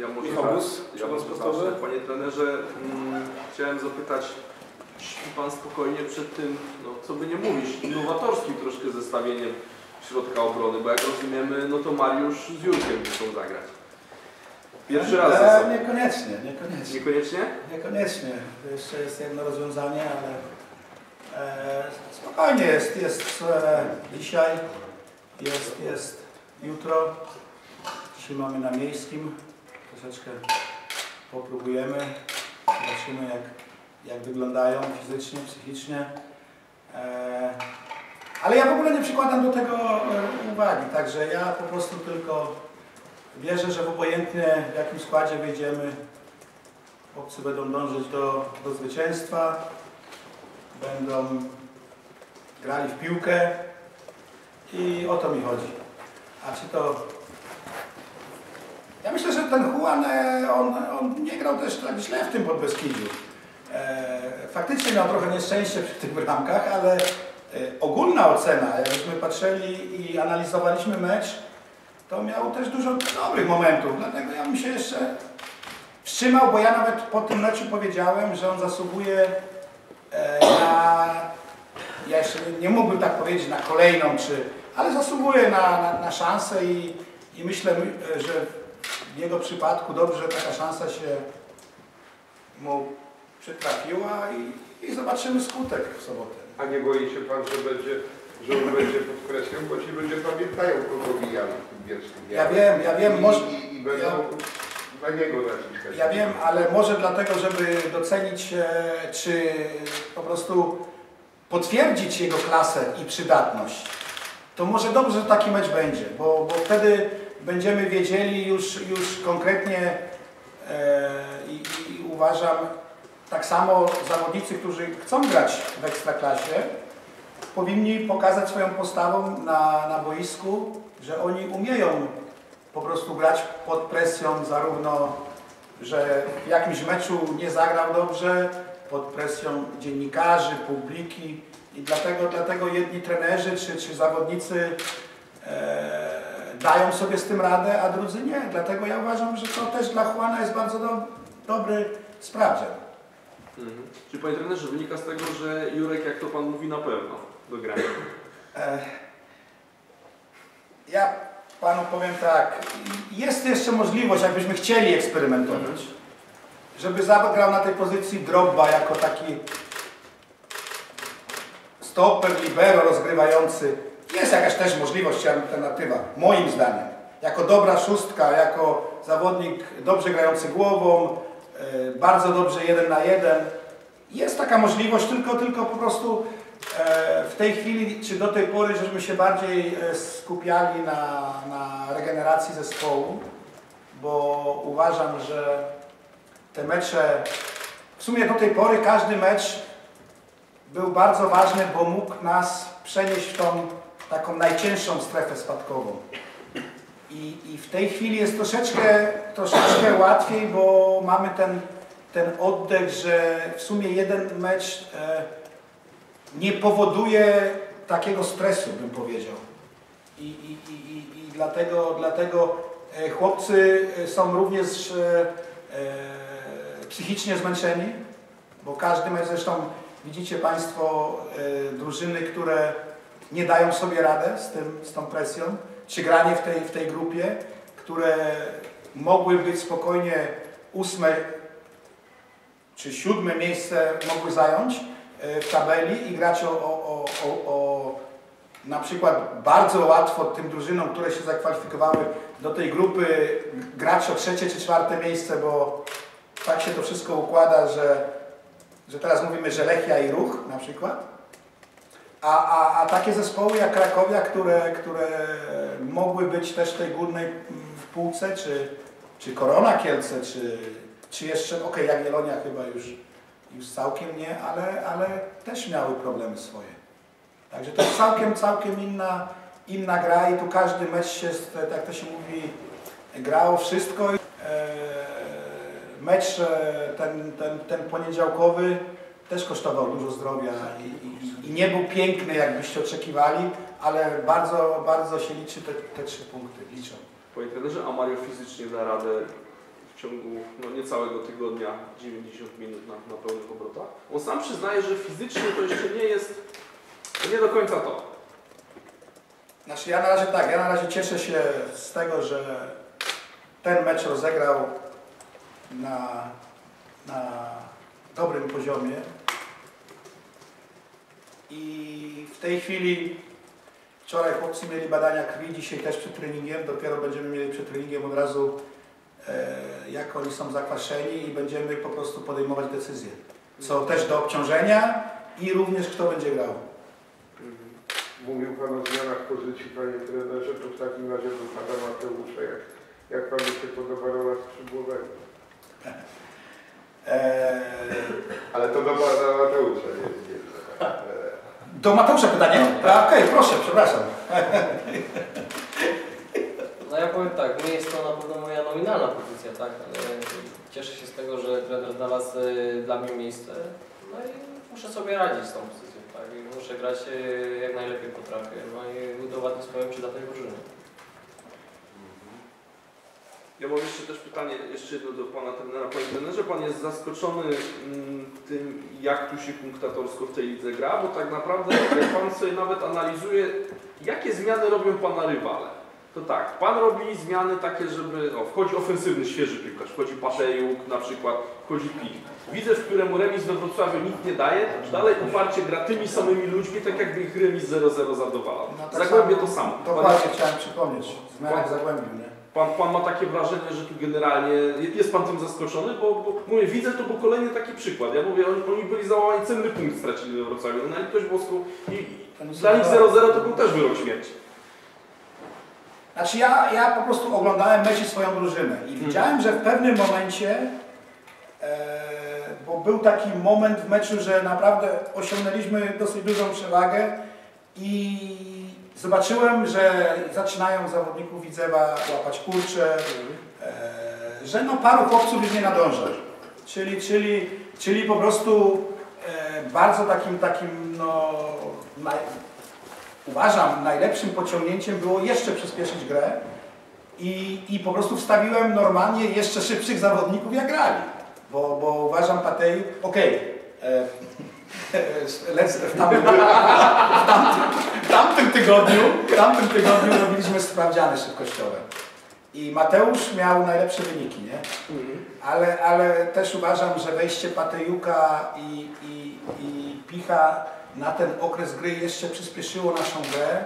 Ja może Michał tak, Bus, ja może zacznę. Panie trenerze, mm, chciałem zapytać, śpi Pan spokojnie przed tym, no co by nie mówić, innowatorskim troszkę zestawieniem środka obrony, bo jak rozumiemy, no to Mariusz z Jurkiem muszą zagrać. Pierwszy raz ze E, sobą. Niekoniecznie, niekoniecznie. Niekoniecznie? Niekoniecznie. To jeszcze jest jedno rozwiązanie, ale e, spokojnie jest. Jest e, dzisiaj, jest, jest jutro. Dzisiaj mamy na miejskim. Troszeczkę popróbujemy. Zobaczymy jak, jak wyglądają fizycznie, psychicznie. E, ale ja w ogóle nie przykładam do tego e, uwagi, także ja po prostu tylko wierzę, że w obojętnie w jakim składzie wyjdziemy, Chłopcy będą dążyć do, do zwycięstwa, będą grali w piłkę i o to mi chodzi. A czy to... Ten Juan, e, on, on nie grał też tak źle w tym Podbeskidziu. E, faktycznie miał trochę nieszczęście przy tych bramkach, ale e, ogólna ocena, jakbyśmy patrzyli i analizowaliśmy mecz, to miał też dużo dobrych momentów, dlatego ja bym się jeszcze wstrzymał, bo ja nawet po tym meczu powiedziałem, że on zasługuje na, ja jeszcze nie mógłbym tak powiedzieć na kolejną, czy, ale zasługuje na, na, na szansę i, i myślę, my- że w jego przypadku dobrze, że taka szansa się mu przytrafiła i, i zobaczymy skutek w sobotę. A nie boi się pan, że będzie, że on będzie pod presją, bo ci ludzie pamiętają, kogo mijali w tym wierskim. Ja wiem, ja wiem, I, może, i, i będą ja- na niego naciskać. Ja wiem, ale może dlatego, żeby docenić, e, czy po prostu potwierdzić jego klasę i przydatność, to może dobrze, że taki mecz będzie, bo, bo wtedy będziemy wiedzieli już, już konkretnie e, i, i uważam, tak samo zawodnicy, którzy chcą grać w Ekstraklasie, powinni pokazać swoją postawą na, na boisku, że oni umieją po prostu grać pod presją zarówno, że w jakimś meczu nie zagrał dobrze, pod presją dziennikarzy, publiki. I dlatego, dlatego jedni trenerzy czy, czy zawodnicy e, dają sobie z tym radę, a drudzy nie. Dlatego ja uważam, że to też dla Juana jest bardzo do, dobry sprawdzian. Mhm. Czy Panie trenerze, wynika z tego, że Jurek, jak to Pan mówi, na pewno do grania? Ja panu powiem tak, jest jeszcze możliwość, jakbyśmy chcieli eksperymentować, żeby zagrał na tej pozycji Drogba jako taki stoper, libero rozgrywający. Jest jakaś też możliwość alternatywa, moim zdaniem. Jako dobra szóstka, jako zawodnik dobrze grający głową, e, bardzo dobrze jeden na jeden. Jest taka możliwość, tylko, tylko po prostu e, w tej chwili, czy do tej pory, żeśmy się bardziej e, skupiali na, na regeneracji zespołu, bo uważam, że te mecze, w sumie do tej pory każdy mecz był bardzo ważny, bo mógł nas przenieść w tą taką najcięższą strefę spadkową. I, I w tej chwili jest troszeczkę, troszeczkę łatwiej, bo mamy ten, ten oddech, że w sumie jeden mecz e, nie powoduje takiego stresu, bym powiedział. I, i, i, i, dlatego, dlatego e, chłopcy e, są również e, e, psychicznie zmęczeni, bo każdy mecz, zresztą widzicie Państwo e, drużyny, które nie dają sobie radę z, tym, z tą presją, czy granie w tej, w tej grupie, które mogły być spokojnie ósme czy siódme miejsce mogły zająć e, w tabeli i grać o, o, o, o, na przykład bardzo łatwo tym drużynom, które się zakwalifikowały do tej grupy, grać o trzecie czy czwarte miejsce, bo tak się to wszystko układa, że, że teraz mówimy, że Lechia i Ruch na przykład. A, a, a takie zespoły jak Krakowia, które, które mogły być też w tej górnej w półce, czy, czy Korona Kielce, czy, czy jeszcze, okej, Jagiellonia chyba już, już całkiem nie, ale, ale też miały problemy swoje. Także to jest całkiem, całkiem inna, inna gra i tu każdy mecz się, tak to się mówi, grało wszystko. E, Mecz e, ten, ten, ten poniedziałkowy też kosztował dużo zdrowia i, i, i nie był piękny, jakbyście oczekiwali, ale bardzo, bardzo się liczy te, te trzy punkty, liczą. Panie trenerze, a Mario fizycznie da radę w ciągu no, niecałego tygodnia 90 minut na, na pełnych obrotach. On sam przyznaje, że fizycznie to jeszcze nie jest, nie do końca to. Znaczy ja na razie tak, ja na razie cieszę się z tego, że ten mecz rozegrał na, na dobrym poziomie i w tej chwili wczoraj chłopcy mieli badania krwi, dzisiaj też przed treningiem, dopiero będziemy mieli przed treningiem od razu e, jak oni są zakwaszeni i będziemy po prostu podejmować decyzje. Co też do obciążenia i również kto będzie grał. Mówił Pan o zmianach pozycji, Panie Trenerze, to w takim razie do Pana Mateusza, jak, jak Panu się podoba rola skrzydłowego? E, Ale to do Pana. Do Mateusza pytanie? A, Okej, proszę, przepraszam. No ja powiem tak, nie jest to na pewno moja nominalna pozycja, tak, ale cieszę się z tego, że trener znalazł y, dla mnie miejsce. No i muszę sobie radzić z tą pozycją, tak, i muszę grać y, jak najlepiej potrafię, no i udowodnić swoją przydatność drużyny. Ja mam jeszcze też pytanie, jeszcze jedno do Pana trenera. Panie trenerze, Pan jest zaskoczony mm, tym, jak tu się punktatorsko w tej lidze gra, bo tak naprawdę jak Pan sobie nawet analizuje, jakie zmiany robią Pana rywale. To tak, Pan robi zmiany takie, żeby, o, wchodzi ofensywny, świeży piłkarz, wchodzi Patejuk na przykład, wchodzi Pik. Widzę, w któremu remis we Wrocławiu nikt nie daje, dalej uparcie gra tymi samymi ludźmi, tak jakby ich remis 0-0 zadowalał. No tak Zagłębie samo. to samo. Pan- Dokładnie chciałem przypomnieć. Zmiana w Zagłębiu, nie? Pan, pan ma takie wrażenie, że tu generalnie jest pan tym zaskoczony, bo, bo mówię, widzę to był kolejny taki przykład. Ja mówię, oni, oni byli załamani, cenny punkt stracili we Wrocławiu. Na litość boską i nie dla nich są- 0-0 to był też wyrok śmierci. Znaczy ja, ja po prostu oglądałem mecz i swoją drużynę i widziałem, że w pewnym momencie, e, bo był taki moment w meczu, że naprawdę osiągnęliśmy dosyć dużą przewagę i zobaczyłem, że zaczynają zawodników Widzewa łapać kurcze, e, że no paru chłopców już nie nadąża. Czyli, czyli, czyli po prostu e, bardzo takim, takim no, naj, uważam najlepszym pociągnięciem było jeszcze przyspieszyć grę i, i po prostu wstawiłem normalnie jeszcze szybszych zawodników jak grali. Bo, bo uważam Patej, okej, e, lec- w, tamtym, w, tamtym, w tamtym tygodniu, w tamtym tygodniu robiliśmy sprawdziany szybkościowe. I Mateusz miał najlepsze wyniki, nie? Ale, ale też uważam, że wejście Patejuka i, i, i Picha na ten okres gry jeszcze przyspieszyło naszą grę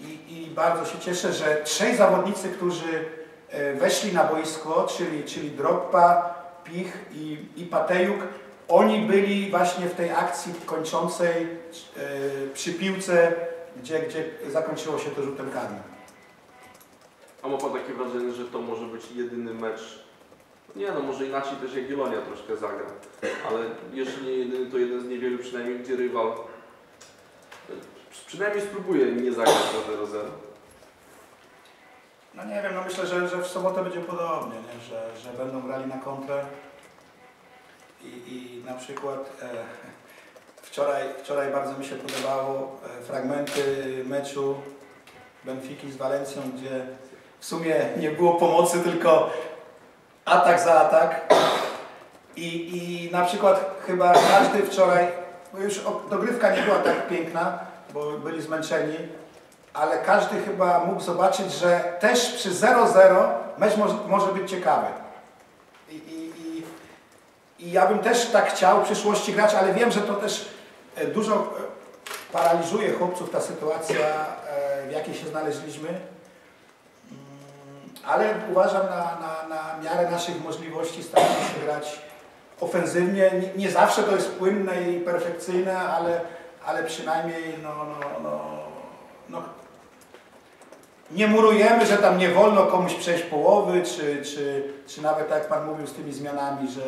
i, i bardzo się cieszę, że trzej zawodnicy, którzy e, weszli na boisko, czyli, czyli Drogba, Pich i, i Patejuk, oni byli właśnie w tej akcji kończącej e, przy piłce, gdzie, gdzie zakończyło się to rzutem karnym. A ma pan takie wrażenie, że to może być jedyny mecz? Nie no, może inaczej też Jagiellonia troszkę zagra. Ale jeżeli nie jedyny, to jeden z niewielu przynajmniej, gdzie rywal e, przy- przynajmniej spróbuje nie zagrać na 0-0. No nie wiem, no myślę, że, że w sobotę będzie podobnie, nie? Że, że będą grali na kontrę i, i na przykład e, wczoraj, wczoraj bardzo mi się podobało e, fragmenty meczu Benfiki z Walencją, gdzie w sumie nie było pomocy, tylko atak za atak i, i na przykład chyba każdy wczoraj, bo już dogrywka nie była tak piękna, bo byli zmęczeni, ale każdy chyba mógł zobaczyć, że też przy 0-0 mecz może, może być ciekawy. I, i, i, ja bym też tak chciał w przyszłości grać, ale wiem, że to też e, dużo e, paraliżuje chłopców ta sytuacja, e, w jakiej się znaleźliśmy. Mm, Ale uważam na, na, na miarę naszych możliwości staramy się grać ofensywnie. Nie, nie zawsze to jest płynne i perfekcyjne, ale, ale przynajmniej no, no, no, no, nie murujemy, że tam nie wolno komuś przejść połowy, czy, czy, czy nawet tak jak Pan mówił z tymi zmianami, że,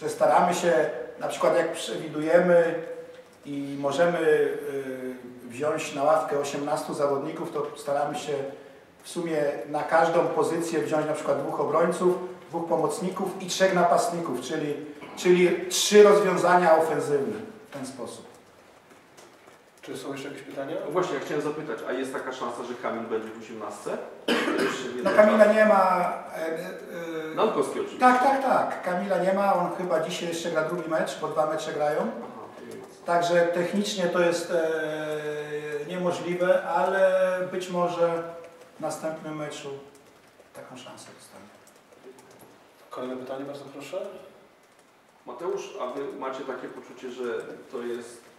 że staramy się, na przykład jak przewidujemy i możemy y, wziąć na ławkę 18 zawodników, to staramy się w sumie na każdą pozycję wziąć na przykład dwóch obrońców, dwóch pomocników i trzech napastników, czyli, czyli trzy rozwiązania ofensywne w ten sposób. Czy są jeszcze jakieś pytania? No właśnie, ja chciałem zapytać, a jest taka szansa, że Kamil będzie w 18? Jeszcze nie No Kamila nie ma... E, e, Naukowski oczywiście. tak, tak, tak. Kamila nie ma, on chyba dzisiaj jeszcze gra drugi mecz, bo dwa mecze grają. Aha. Także technicznie to jest e, niemożliwe, ale być może w następnym meczu taką szansę dostanie. Kolejne pytanie, bardzo proszę. Mateusz, a wy macie takie poczucie, że to jest...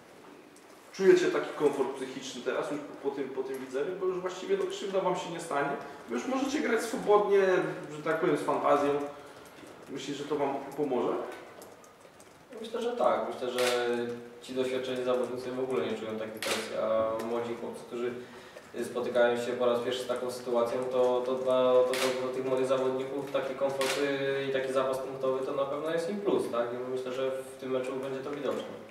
Czujecie taki komfort psychiczny teraz już po tym, po tym widzeniu, bo już właściwie no, krzywda wam się nie stanie. Już możecie grać swobodnie, że tak powiem, z fantazją. Myślisz, że to wam pomoże? Myślę, że tak. Myślę, że ci doświadczeni zawodnicy w ogóle nie czują takiej presji, a młodzi chłopcy, którzy spotykają się po raz pierwszy z taką sytuacją, to, to, dla, to, to dla tych młodych zawodników taki komfort i taki zapas punktowy to na pewno jest im plus, tak? I myślę, że w tym meczu będzie to widoczne.